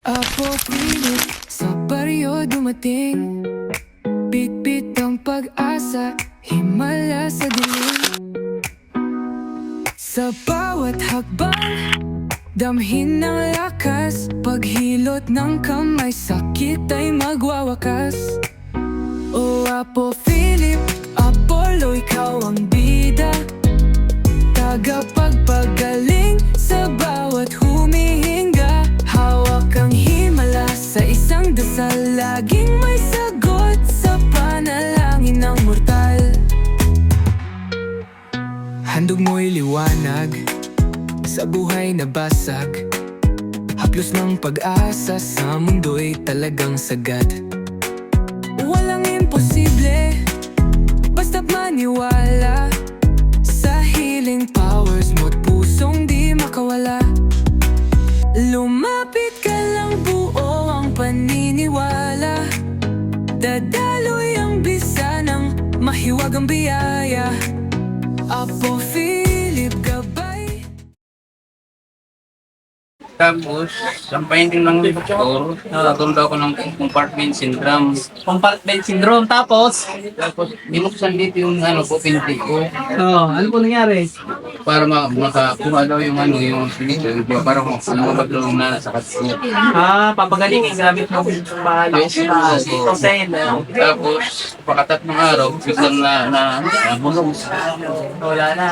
Apo pilit sa baryo dumating. Bitbit ang pag-asa, himala sa dilim. Sa bawat hakbang, damhin ng lakas. Paghilot ng kamay, sakit ay magwawakas. O Apo Philip, Handog mo'y liwanag sa buhay na basag Haplos ng pag-asa sa mundo'y talagang sagad. Walang imposible, basta't maniwala. Sa healing powers mo't pusong di makawala. Lumapit ka lang buo ang paniniwala. Dadaloy ang bisa ng mahiwagang biyaya Tapos, sampayin din lang ng doktor, nakatulog ako ng compartment syndrome. Compartment syndrome. Tapos, Tapos, binuksan dito yung ano po, pinti ko oh, ano po nangyari? Para ma makakuha daw yung ano, yung dito, yung para kung ano mabaglong na sa katso. Ah, papagalingin gamit ng. Ah, ito sa'yo. Tapos, pakatatlong araw, biglang na, na, na, bulong. Wala na.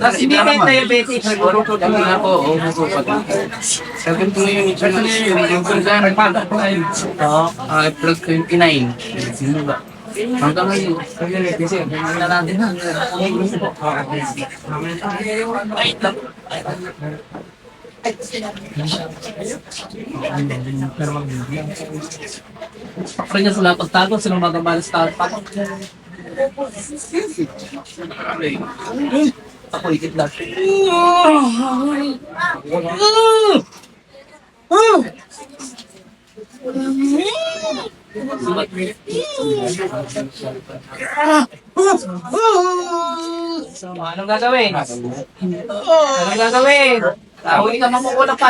Tapos hindi kayo diabetic. Sabi nga po, oo, oh, pati. Sabi ko yung yung yung kung saan Oo. Ah, plug 29. Sino ba? Hanggang ngayon. Kasi, na natin na. Pakri niya sa lahat ng tago, sino magamalas tayo? Ako ikit lang. So, anong gagawin? Anong gagawin? Tawag ka mamukulang pa.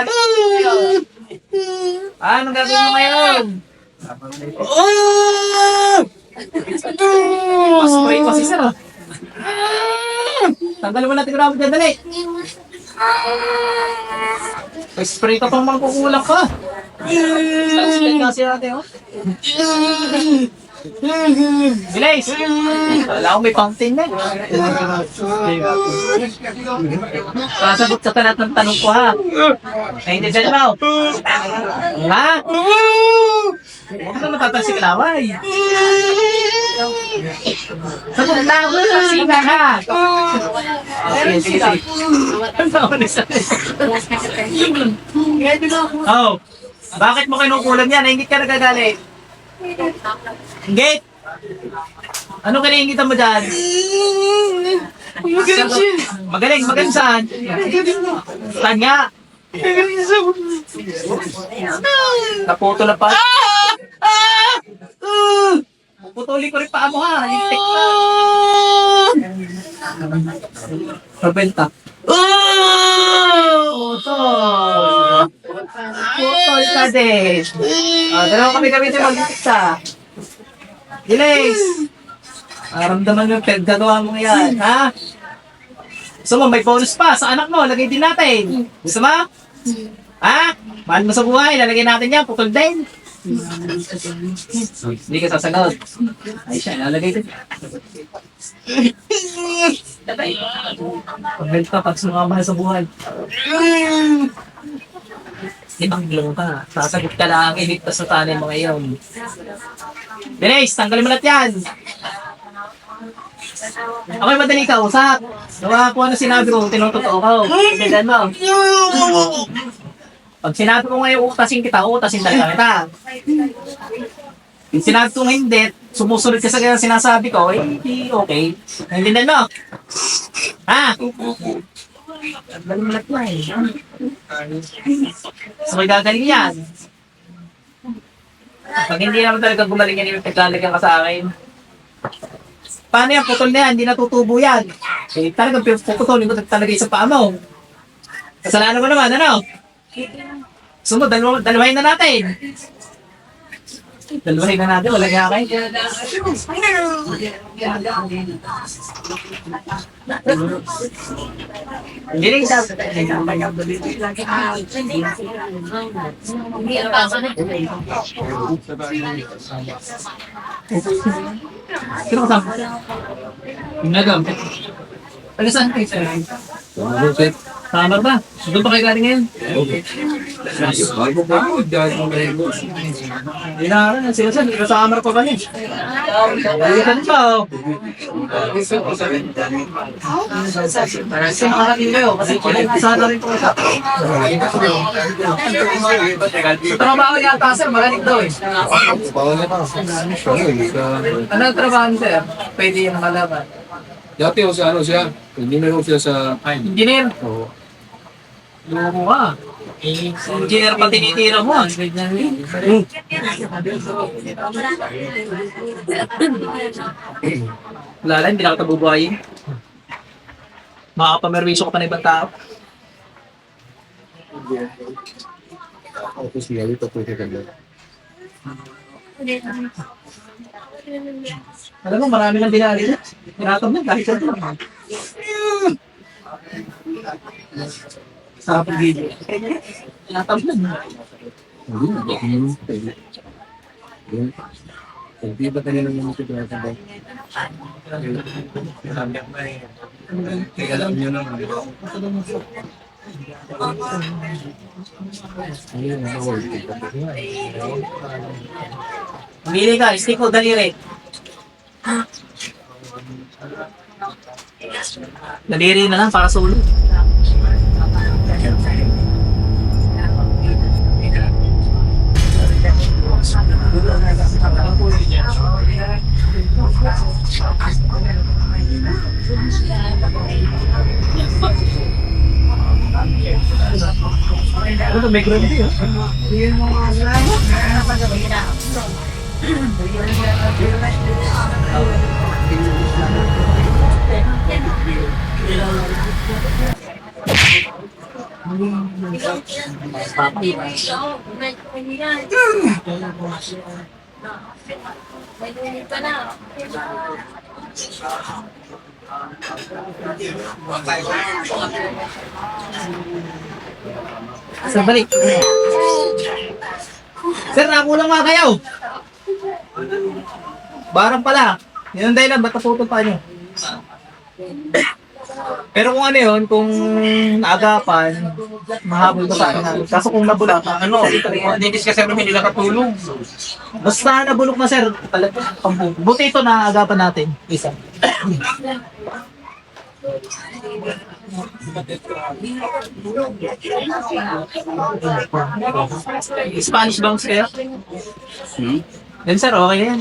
Anong gagawin mo ngayon? Paspray pa si sir. ah. Tanggalin mo natin grabe dyan, dali. Spray ka pang mangkukulang ka. Spray kasi natin, oh. Bilis! Wala akong may fountain na. Sasagot ka pa lahat ng tanong ko, ha? Naintindihan mo? Ha? Huwag ka matatalsik laway. Sagot na ako kasi ka, ha? Okay, sige, sige. Oh, bakit mo kinukulam yan? Naingit ka nagagalit. Ingit! Ano kiniingitan mo dyan? Magaling siya Magaling, magaling saan? Saan nga? Magaling Naputo na pa. Puputulin ko rin paa mo ha. Lintik ka. Pabenta. Putol. Ka din. Ah, dalawa kami kami din maglintik sa. Gilis. Maramdaman mo yung mo yan, ha? Gusto mo, may bonus pa sa anak mo. Lagay din natin. Gusto mo? Ha? Mahal mo sa buhay. Lalagay natin yan. Putol din. Hindi ka sasagot. Ay siya, lalagay din. Lalagay. Pagbenta pag sumamahal sa buhay. Ibang ka. Sasagot ka lang. Iligtas sa tanin mo ngayon. Bilis, tanggalin mo lahat yan. Okay, madali ka, usap. Gawa ko ano sinabi ko, tinutotoo ko. Tindihan mo. Pag sinabi ko ngayon, utasin kita, utasin talaga kita. Yung sinabi ko ngayon, hindi, sumusunod ka sa ganyan sinasabi ko, eh, hindi okay. Naintindihan mo? Ha? Mo lahat yan. So, may gagaling yan. Pag hindi naman talaga gumaling yan, yung paglalagyan ka sa akin. Paano yan? Putol na yan, hindi natutubo yan. Eh, talagang puputulin ko talaga sa paa mo. Kasalanan mo naman, ano? Sumunod, dalawa, dalawahin na natin. Dalawahin na natin, wala nga kayo. Giling sa... Sino kasama? Yung nagam. Taga saan kayo sir? Samar ba? Doon pa kayo galing ngayon? Hindi na rin, sila sir, nasa Samar pa ba niya? Balikan pa oh. Kasi makarating kayo, kasi sana rin po sa... Sa trabaho yata sir, magaling daw eh. Ano ang trabaho sir? Pwede yung malaman. Dati ho sa ano siya, engineer ho siya sa Engineer. Oo. Loko ka. Engineer pa tinitira mo. Wala lang, hindi na kita bubuhayin. Makakapamerwiso ka pa ng ibang tao. office niya, dito po siya kanya. Alam mo, marami nang dinari na. Tinatab na, kahit sa lang. Sa pag-video. Tinatab na. Hindi na, baka mo nung pwede. Yun. Hindi ba kanina naman ito kaya sa bang? Alam niyo naman. Ayun, ano, work it. Pumili ka, stick o daliri. Daliri na lang para sa ulo. may grande yun. Yun mo nga na. May ngunit ka na. Thank you. Sir, balik. Sir, nakulang nga kayo. Barang pala. Yun ang dahilan, ba't naputol pa nyo? Pero kung ano yun, kung naagapan, mahabol ka sa akin. Kaso kung nabulak ka, ano? Didis kasi kami hindi nakatulong. Basta nabulok na sir, talaga, pambu- buti ito na agapan natin. Isa. Spanish bounce kayo? Hmm? Yan sir, okay yan.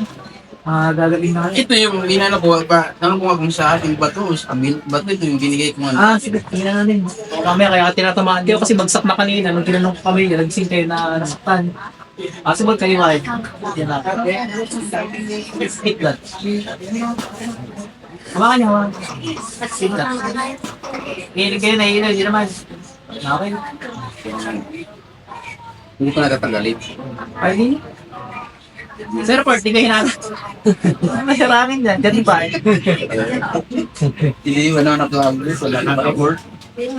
Ah, gagaling na kayo. Ito yung inano ko pa, tanong ko nga kung sa ating bato, sa bil- bato ito yung binigay ko nga. Ah, sige, tingnan natin. Mamaya kaya ka tinatamaan kayo kasi bagsak na kanina. Nung tinanong ko kami, nagsing kayo na nasaktan. Ah, sige, kayo kayo. Yan na. Hit that. Hawakan niyo, hawakan. That. Hilig kayo, nahihilo, hindi naman. Okay. Hindi ko natatanggalin. Party? Sir, party kayo natin. Masarangin dyan, dyan ba? Hindi wala na plug wala na pa-abort. Pag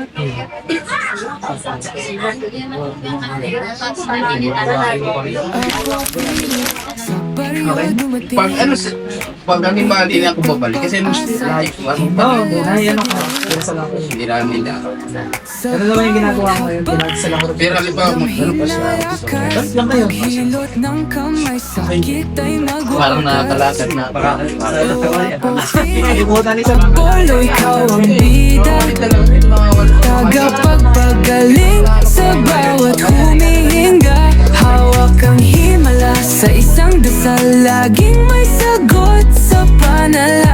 ano, pag hindi na ako babalik kasi mas layo ko. Ano ba? Oo, oh, ay, ano ko. Pero sa lang ko. Hindi namin na. Pero naman yung ginagawa ko ngayon, pinagsa lang ko rin. Pero halimbawa, mag- ano pa siya? Tapos lang kayo. Parang nakakalakad na. Parang Nakalimutan ni Sir. Polo, ikaw ang bida Tagapagpagaling sa bawat humihinga Hawak ang himala sa isang dasal Laging may sagot sa panalangin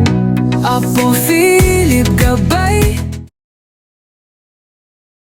Apo Philip Gabay.